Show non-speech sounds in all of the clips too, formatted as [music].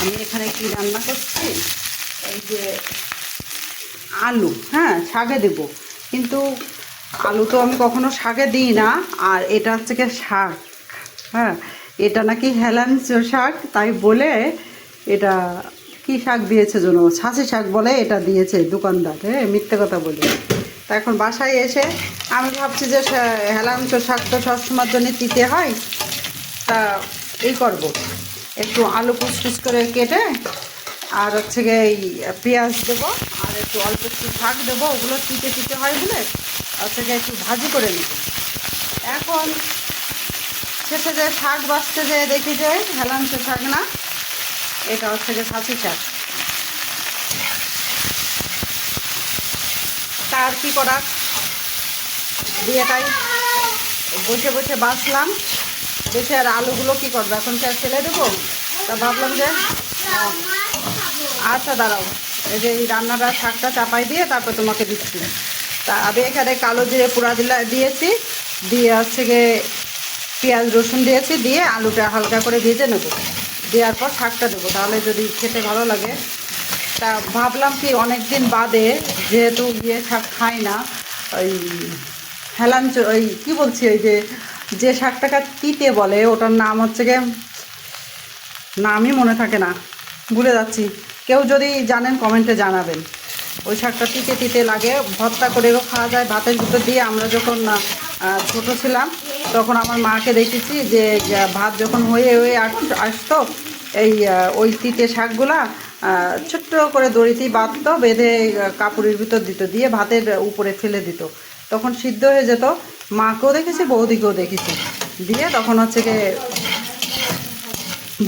আমি এখানে কি রান্না করছি? এই যে আলু হ্যাঁ শাকে দেব। কিন্তু আলু তো আমি কখনো শাকে দিই না, আর এটা হচ্ছে কি শাক হ্যাঁ। এটা নাকি হেলাঞ্চ শাক, তাই বলে এটা কি শাক দিয়েছে যেন? ছাঁচি শাক বলে এটা দিয়েছে দোকানদার হ্যাঁ মিথ্যে কথা বলে। তা এখন বাসায় এসে আমি ভাবছি যে হেলাঞ্চ শাক তো সবসময়ের জন্য দিতে হয়, তা এই করব। একটু আলু কুচকুচ করে কেটে আর হচ্ছে গিয়ে এই পেঁয়াজ দেবো, আর একটু অল্প একটু শাক দেবো, ওগুলো তিতে তিতে হয় বলে হচ্ছে গিয়ে একটু ভাজি করে নেব। এখন শেষে যে শাক বাঁচতে যে দেখি যে হেলাঞ্চ শাক না, এটা হচ্ছে যে ছাঁচি শাক। তার কি করার? দিয়ে তাই বসে বসে বাঁচলাম। বসে আর আলুগুলো কি করব? এখন কি আর ফেলে দেবো? তা ভাবলাম যে আচ্ছা দাঁড়াও। এই যে এই রান্নাটা, শাকটা চাপাই দিয়ে তারপর তোমাকে দিচ্ছি। তা আমি এখানে কালো জিরে পোড়া দিলা, দিয়েছি। দিয়ে হচ্ছে গিয়ে পেঁয়াজ, রসুন দিয়েছি। দিয়ে আলুটা হালকা করে ভেজে নেব। দেওয়ার পর শাকটা দেবো। তাহলে যদি খেতে ভালো লাগে। তা ভাবলাম কি অনেক দিন বাদে যেহেতু ইয়ে শাক খাই না, ওই হেলাঞ্চ ওই কী বলছি, ওই যে যে শাকটাকে তিতে বলে, ওটার নাম হচ্ছে গিয়ে, নামই মনে থাকে না, ভুলে যাচ্ছি। কেউ যদি জানেন, কমেন্টে জানাবেন। ওই শাকটা তিতে তিতে লাগে, ভর্তা করেও খাওয়া যায়। ভাতের ভিতর দিয়ে আমরা যখন ছোট ছিলাম, তখন আমার মাকে দেখেছি যে ভাত যখন হয়ে হয়ে আস- আসতো, এই ওই তিতে শাকগুলা ছোট্ট করে দড়িতেই বাঁধতো, বেঁধে কাপড়ের ভিতর দিত, দিয়ে ভাতের উপরে ফেলে দিত। তখন সিদ্ধ হয়ে যেত। মাকেও দেখেছি, বৌদিকেও দেখেছি। দিয়ে তখন হচ্ছে গিয়ে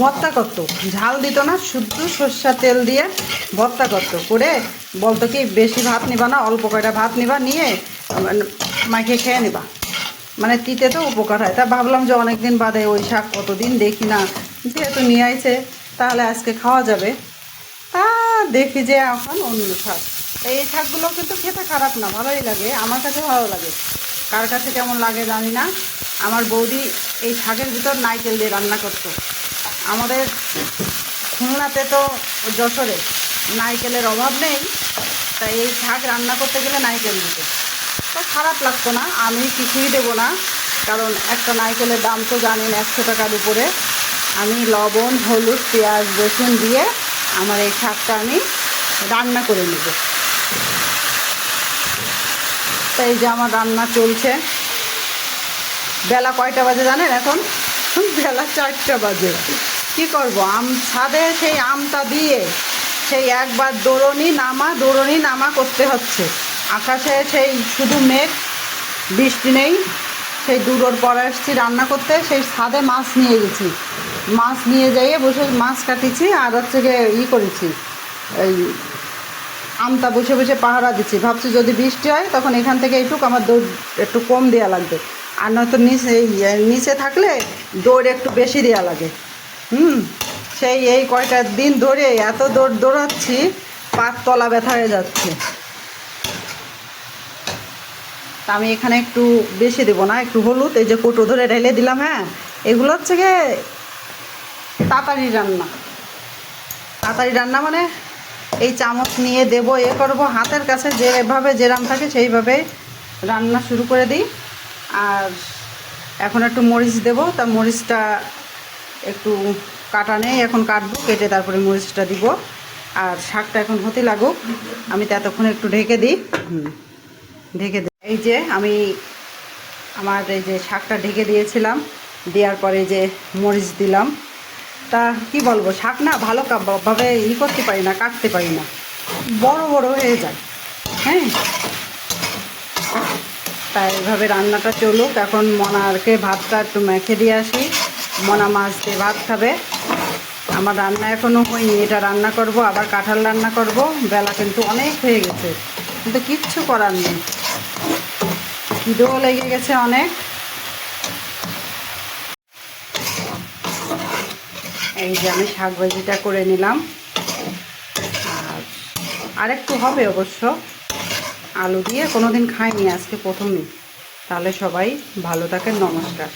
ভর্তা করত। ঝাল দিত না, শুদ্ধ সর্ষা তেল দিয়ে ভর্তা করত। করে বলতো কি, বেশি ভাত নিবা না, অল্প কয়টা ভাত নিবা, নিয়ে মাইকে খেয়ে নিবা। মানে তিতে তো উপকার হয়। তা ভাবলাম যে অনেক দিন বাদে ওই শাক কতদিন দেখি না। যেহেতু নিয়ে আইছে, তাহলে আজকে খাওয়া যাবে। দেখি যে এখন অন্য শাক। এই শাকগুলো কিন্তু খেতে খারাপ না, ভালোই লাগে, আমার কাছে ভালো লাগে। কার কাছে কেমন লাগে জানি না। আমার বৌদি এই শাকের ভিতর নাইকেল দিয়ে রান্না করতো। আমাদের খুলনাতে তো যশোরে নাইকেলের অভাব নেই, তাই এই শাক রান্না করতে গেলে নাইকেল দিতে। তো খারাপ লাগতো না, আমি কিছুই দেবো না, কারণ একটা নাইকেলের দাম তো জানেন একশো টাকার উপরে। আমি লবণ, হলুদ, পেঁয়াজ, রসুন দিয়ে আমার এই শাকটা আমি রান্না করে নেব। তাই যে আমার রান্না চলছে। বেলা কয়টা বাজে জানেন এখন? [laughs] বেলা চারটা বাজে। কি করব? আম ছাদে সেই আমটা দিয়ে সেই একবার দৌড়নি নামা দৌড়নি নামা করতে হচ্ছে। আকাশে সেই শুধু মেঘ, বৃষ্টি নেই। সেই দূরোর পর আসছি রান্না করতে। সেই ছাদে মাছ নিয়ে গেছি। মাছ নিয়ে যাইয়ে বসে মাছ কাটিছি আর হচ্ছে গিয়ে ই করেছি। এই আমটা বসে বসে পাহারা দিচ্ছি। ভাবছি যদি বৃষ্টি হয় তখন এখান থেকে একটু আমার দৌড় একটু কম দেওয়া লাগবে। আর নয়তো নিচে নিচে থাকলে দৌড় একটু বেশি দেওয়া লাগে। হুম? সেই, এই কয়টা দিন ধরে এত দৌড় দৌড়াচ্ছি পাত তলা ব্যথা হয়ে যাচ্ছে। তা আমি এখানে একটু বেশি দেবো না, একটু হলুদ, এই যে কোটো ধরে ঢেলে দিলাম হ্যাঁ? এগুলো হচ্ছে গিয়ে তাড়াতাড়ি রান্না। তাড়াতাড়ি রান্না মানে এই চামচ নিয়ে দেব, এ করব। হাতের কাছে যেভাবে যেরাম থাকে সেইভাবে রান্না শুরু করে দিই। আর এখন একটু মরিচ দেব। তা মরিচটা একটু কাটা নেই, এখন কাটবো, কেটে তারপরে মরিচটা দিব। আর শাকটা এখন হতে লাগুক, আমি তো এতক্ষণ একটু ঢেকে দিই। ঢেকে দিই। এই যে আমি আমার এই যে শাকটা ঢেকে দিয়েছিলাম, দেওয়ার পরে যে মরিচ দিলাম। তা কি বলব, শাক না ভালো ভাবে ই করতে পারি না, কাটতে পারি না। বড় বড় হয়ে যায়। হ্যাঁ? তাই এইভাবে রান্নাটা চলুক। এখন মনারকে ভাতটা একটু মেখে দিয়ে আসি। মনা মাছ দিয়ে ভাত খাবে। আমার রান্না এখনও হয়নি, এটা রান্না করব, আবার কাঁঠাল রান্না করব। বেলা কিন্তু অনেক হয়ে গেছে। কিন্তু কিচ্ছু করার নেই। খিদেও লেগে গেছে অনেক। এই যে আমি শাক ভাজিটা করে নিলাম। আর আরেকটু হবে অবশ্য। আলু দিয়ে কোনোদিন খাইনি আজকে প্রথমই তাহলে সবাই ভালো থাকেন, নমস্কার।